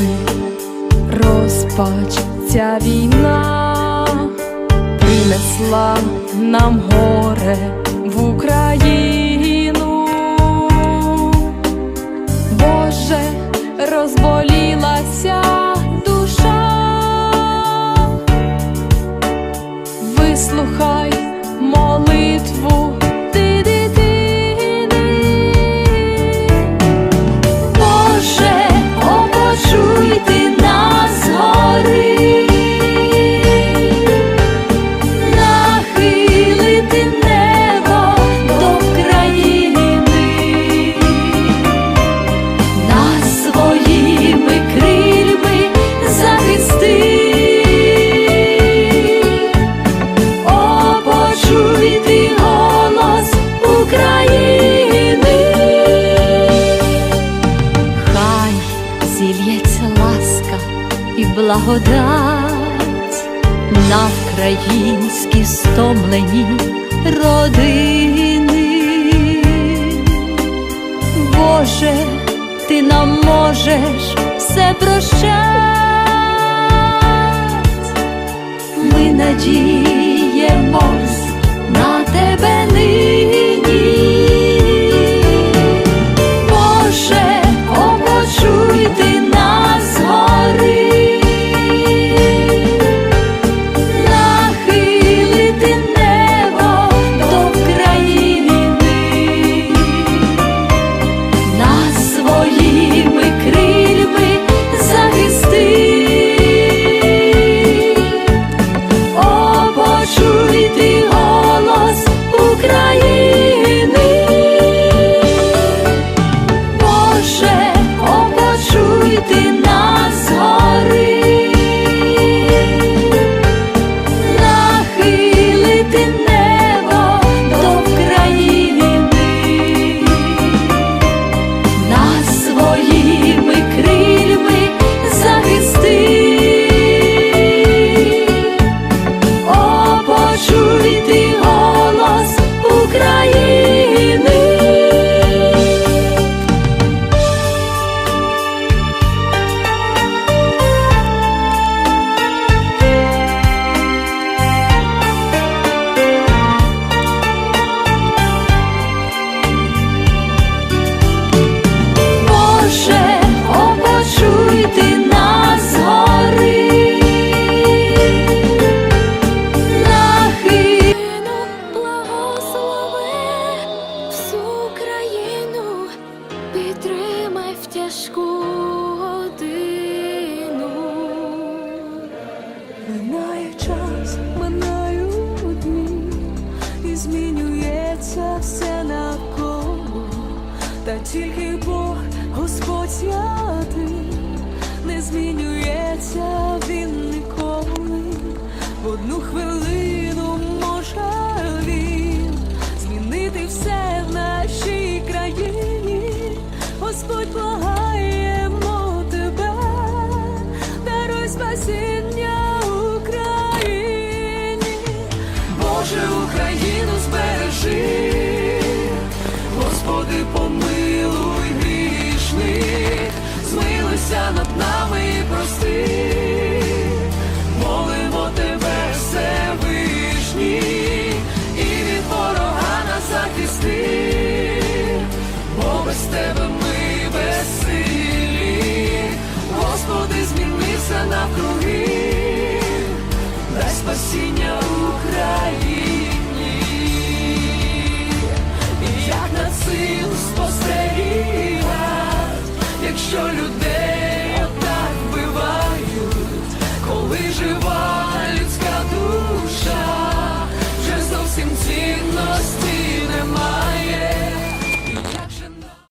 сльози, розпач, ця війна. Принесла нам горе в Україну. Боже, розболілася душа, вислухай благодать на вкраїнські стомлені родини. Боже, ти нам можеш все прощать. Ми надіємось змінюється все навколо, та тільки Бог, Господь святий, не змінюється змилуйся над нами і прости, молимо тебе, Всевишній, і від ворога нас захисти, бо без тебе ми безсилі, Господи, змінися навкруги, жива.